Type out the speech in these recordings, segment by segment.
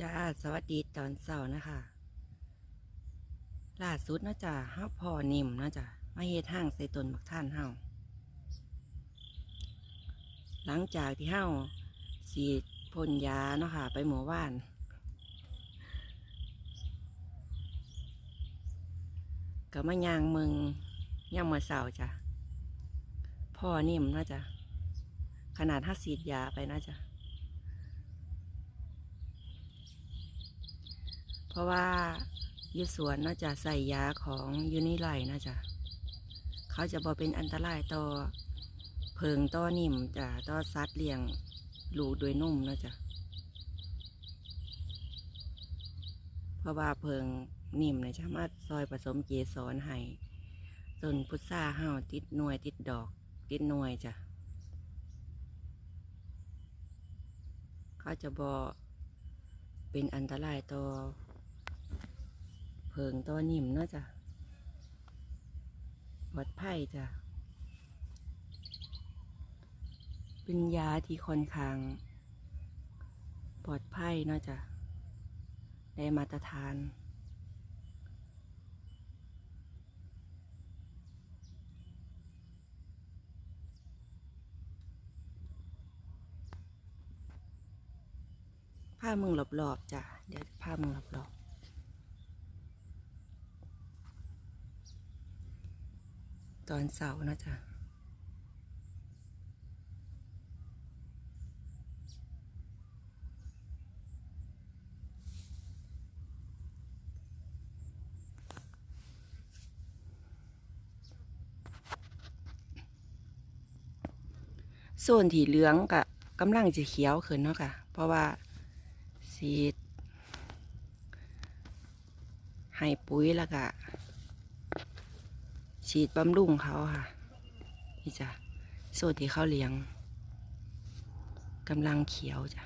จ้าสวัสดีตอนเช้านะคะล่าสุดเนาะจ้ะเฮาพ่อนิ่มเนาะจ้ะมาเฮ็ดห้างใส่ตนบักท่านเฮาหลังจากที่เฮาสีดพ่นยาเนาะค่ะ ไปหมู่บ้าน ก็มายางเมืองย่างมาเสาจ้ะพ่อนิ่มเนาะจ้ะขนาดถ้าสีดยาไปนาะจ้ะ เพราะว่ายูสวนน่าจะใส่ยาของยูนิไลน่าจะเขาจะบอกเป็นอันตรายต่อเพิงต่อนิ่มจ้ะต่อสัตว์เลี้ยงหลูโดยนุ่มน่าจะเพราะว่าเพิงนิ่มเนี่ยสามารถซอยผสมเกสรให้ต้นพุทราห้าวติดหน่วยติดดอก ติดหน่วยจ้ะเขาจะบอกเป็นอันตรายต่อ พิงตัวนิ่มเนาะจ้ะปลอดภัยจ้ะ เป็นยาที่ค่อนข้าง ปลอดภัยเนาะจ้ะ ได้มาตรฐานผ้ามึงรอบๆจ้ะ เดี๋ยวผ้ามึงรอบๆ ตอนเสาร์นะจ๊ะโซนที่เหลืองกะกำลังจะเขียวขึ้นเนาะค่ะ เพราะว่าสีให้ปุ๋ยแล้วก็ ฉีดบำรุงเขาค่ะ นี่จ้ะส่วนที่เขาเลี้ยงกำลังเขียวจ้ะ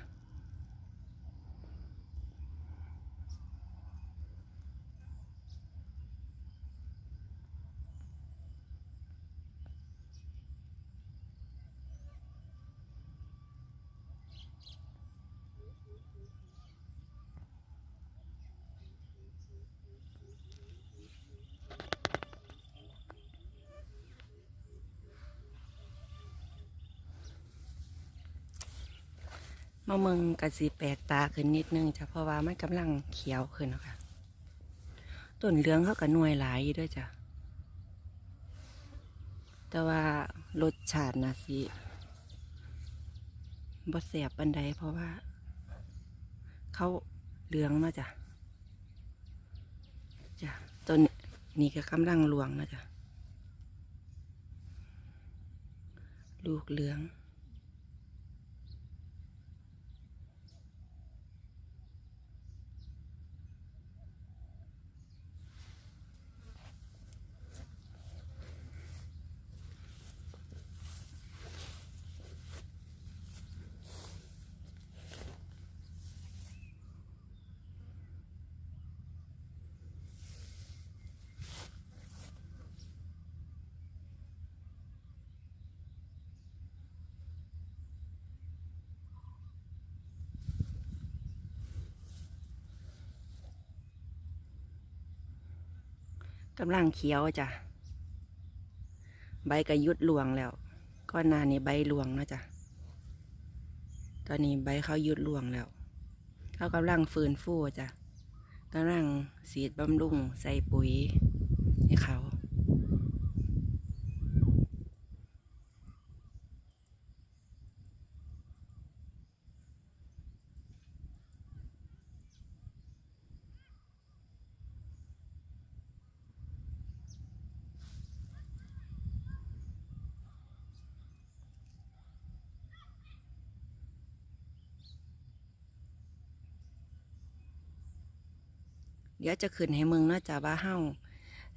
มาเมืองกะสีแปลกตาขึ้นนิดนึงจ้ะเพราะว่ามันกำลังเขียวขึ้นเนาะคะต้นเหลืองเขากับหน่วยหลายด้วยจ้ะแต่ว่ารสชาตินะสิบ่แสบปันใดเพราะว่า เขาเหลืองนาะจ้ะจ้ะต้นนี้ก็กำลังรวงนะจ้ะลูกเหลือง กำลังเขียวจ้ะ ใบก็ยุดหลวงแล้วก้อนหนานี่ใบหลวงนะจ้ะ ตอนนี้ใบเขายุดหลวงแล้วเขากำลังฟื้นฟูจ้ะกำลังสีดบำรุงใส่ปุ๋ยให้เขา เดี๋ยวจะขึ้นให้มึงเนาะจ้ะว่าเฮ้า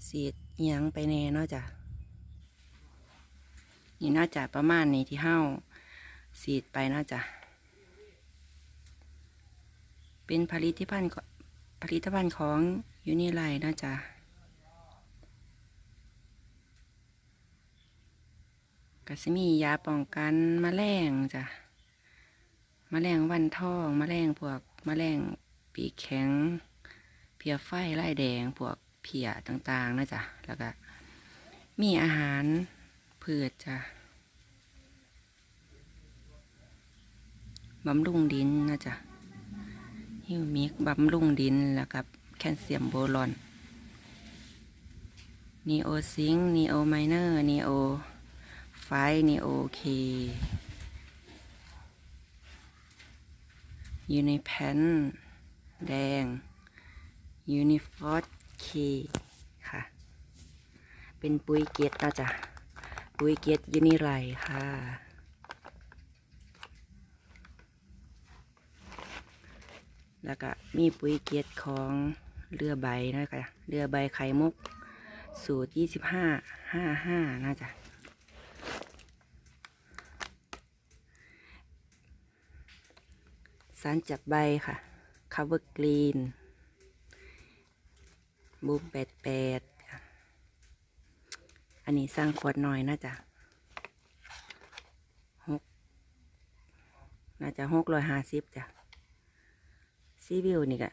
สีดอิหยังไปแน่เนาะจ้ะนี่น่าจะประมาณนี้ที่เฮ้าสีดไปเนาะจ้ะเป็นผลิตภัณฑ์ผลิตภัณฑ์ของยูนิไลเนาะจ้ะก็สิมียาป้องกันมแมลงจ้ะมแมลงวันทองมแมลงพวกมแมลงปีกแข็ง เพียไฟไล่แดงพวกเพียต่างๆนะจ๊ะแล้วก็มีอาหารพืชจ้ะบำรุงดินนะจ๊ะฮิวมิกบำรุงดินแล้วกับแคลเซียมโบรอนนีโอซิงนีโอไมเนอร์นีโอไฟนีโอเคอยู่ในิแพนแดง ยูนิฟอสเคค่ะ เป็นปุ๋ยเกตนะจ๊ะปุ๋ยเกตยูนิไรค่ะ แล้วก็มีปุ๋ยเกตของเรือใบนะคะเรือใบไข่มุก สูตรยี่สิบห้าห้าห้าน่าจะสารจับใบค่ะ cover green บูมแปดแปดอันนี้สร้างขวดหน่อยน่าจะหกน่าจะหกร้อยห้าสิบจ้ะซีวิวนี่ก็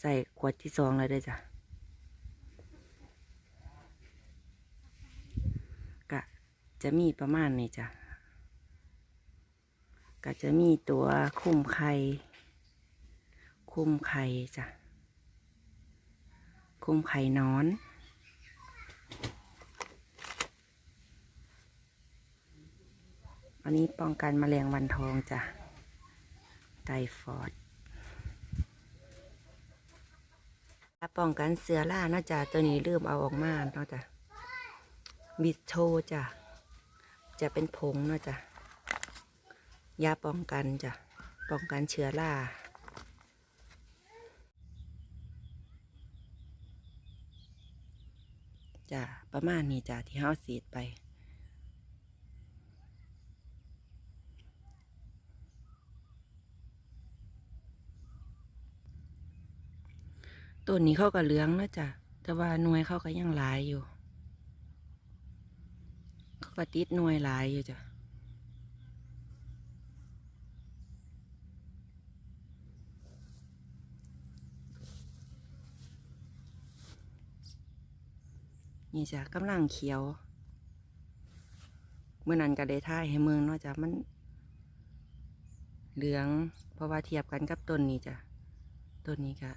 ใส่ขวดที่สองเลยด้อจ้ะก็จะมีประมาณนี้จ้ะก็จะมีตัวคุ้มไข่ คุ้มไข่จ้ะ คุมไข่นอน อันนี้ป้องกันแมลงวันทองจ้ะ ไตฟอดป้องกันเสือล่าเนาะจ้ะตัวนี้ลืมเอาออกมาเนาะจ้ะบิสโชจ้ะ จะเป็นผงเนาะจ้ะ ยาป้องกันจ้ะ ป้องกันเชื้อรา จ้ะประมาณนี้จ้ะที่เฮาสีดไป ต้นนี้เข้ากับเหลืองนะจ้ะแต่ว่าหน่วยเข้าก็ยังหลายอยู่ เขาก็ติดหน่วยหลายอยู่จ้ะ นี่จ้ะกำลังเขียว เมื่อนั้นก็ได้ท่ายให้เมืองเนาะจ้ะมัน เหลือง เพราะว่าเทียบกันกับต้นนี้จ้ะต้นนี้ก็